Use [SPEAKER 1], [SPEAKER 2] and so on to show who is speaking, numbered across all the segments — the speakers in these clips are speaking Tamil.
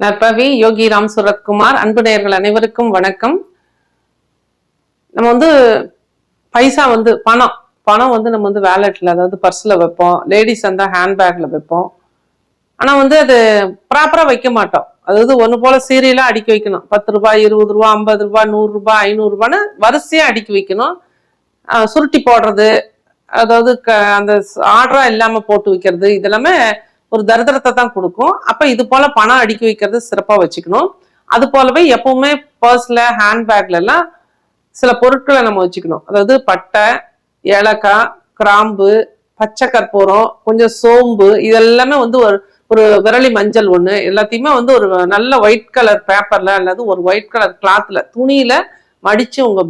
[SPEAKER 1] நற்பவி யோகி ராம் சுரத்குமார் அன்பு நேயர்கள் அனைவருக்கும் வணக்கம். நம்ம வந்து பைசா வந்து பணம் பணம் வந்து நம்ம வந்து வேலெட்டில் அதாவது பர்ஸில் வைப்போம். லேடிஸ் வந்தா ஹேண்ட்பேக்கில் வைப்போம். ஆனால் வந்து அது ப்ராப்பராக வைக்க மாட்டோம். அதாவது ஒன்று போல் சீரியலாக அடுக்கி வைக்கணும். பத்து ரூபாய் இருபது ரூபா ஐம்பது ரூபா நூறுரூபா ஐநூறுரூபான்னு வரிசையாக அடுக்கி வைக்கணும். சுருட்டி போடுறது அதாவது க அந்த ஆர்டராக இல்லாமல் போட்டு வைக்கிறது இதெல்லாமே ஒரு தரித்திரத்தை தான் கொடுக்கும். அப்போ இது போல பணம் அடுக்கி வைக்கிறது சிறப்பாக வச்சுக்கணும். அது போலவே எப்பவுமே பர்ஸ்ல ஹேண்ட்பேக்ல சில பொருட்களை நம்ம வச்சுக்கணும். அதாவது பட்டை ஏலக்காய் கிராம்பு பச்சை கற்பூரம் கொஞ்சம் சோம்பு இதெல்லாமே வந்து ஒரு ஒரு விரலி மஞ்சள் ஒன்று எல்லாத்தையுமே வந்து ஒரு நல்ல ஒயிட் கலர் பேப்பர்ல அல்லது ஒரு ஒயிட் கலர் கிளாத்ல துணியில மடிச்சு உங்க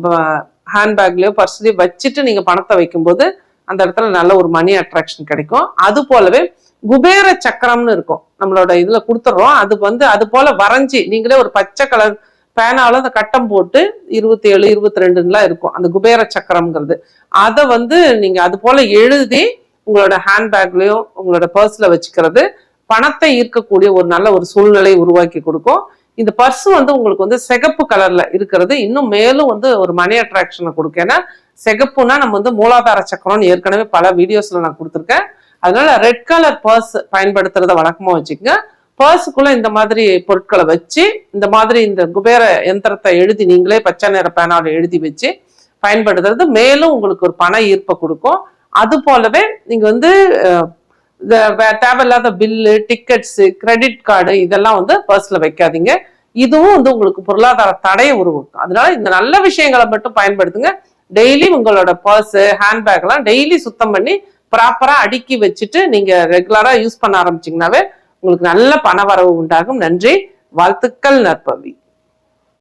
[SPEAKER 1] ஹேண்ட்பேக்லயோ பர்ஸ்லயோ வச்சுட்டு நீங்க பணத்தை வைக்கும்போது அந்த இடத்துல நல்ல ஒரு மணி அட்ராக்ஷன் கிடைக்கும். அது போலவே குபேர சக்கரம்னு இருக்கும். நம்மளோட இதுல கொடுத்துட்றோம் அது வந்து அது போல வரைஞ்சி நீங்களே ஒரு பச்சை கலர் பேனால அந்த கட்டம் போட்டு இருபத்தி ஏழு இருபத்தி ரெண்டுலாம் இருக்கும். அந்த குபேர சக்கரம்ங்கிறது. அதை வந்து நீங்க அது போல எழுதி உங்களோட ஹேண்ட்பேக்லயும் உங்களோட பர்ஸ்ல வச்சுக்கிறது பணத்தை ஈர்க்கக்கூடிய ஒரு நல்ல ஒரு சூழ்நிலையை உருவாக்கி கொடுக்கும். இந்த பர்ஸ் வந்து உங்களுக்கு வந்து சிகப்பு கலர்ல இருக்கிறது. இன்னும் மேலும் வந்து ஒரு மணி அட்ராக்ஷனை கொடுக்கும். ஏன்னா சிகப்புனா நம்ம வந்து மூலாதார சக்கரம்னு ஏற்கனவே பல வீடியோஸ்ல நான் கொடுத்துருக்கேன். அதனால ரெட் கலர் பர்ஸ் பயன்படுத்துறத வழக்கமா வச்சுக்கோங்க. பர்ஸுக்குள்ள இந்த மாதிரி பொருட்களை வச்சு இந்த மாதிரி இந்த குபேர யந்திரத்தை எழுதி நீங்களே பச்சை நிற பேனாவில் எழுதி வச்சு பயன்படுத்துறது மேலும் உங்களுக்கு ஒரு பண ஈர்ப்பை கொடுக்கும். அது போலவே நீங்க வந்து இந்த தேவையில்லாத பில்லு டிக்கெட்ஸ் கிரெடிட் கார்டு இதெல்லாம் வந்து பர்ஸ்ல வைக்காதீங்க. இதுவும் வந்து உங்களுக்கு பொருளாதார தடையை உருவாக்கும். அதனால இந்த நல்ல விஷயங்களை மட்டும் பயன்படுத்துங்க. டெய்லி உங்களோட பர்ஸு ஹேண்ட்பேக்லாம் டெய்லி சுத்தம் பண்ணி ப்ராப்பரா அடுக்கி வச்சுட்டு நீங்க ரெகுலரா யூஸ் பண்ண ஆரம்பிச்சீங்கன்னாவே உங்களுக்கு நல்ல பண வரவு உண்டாகும். நன்றி. வாழ்த்துக்கள் நற்பவி.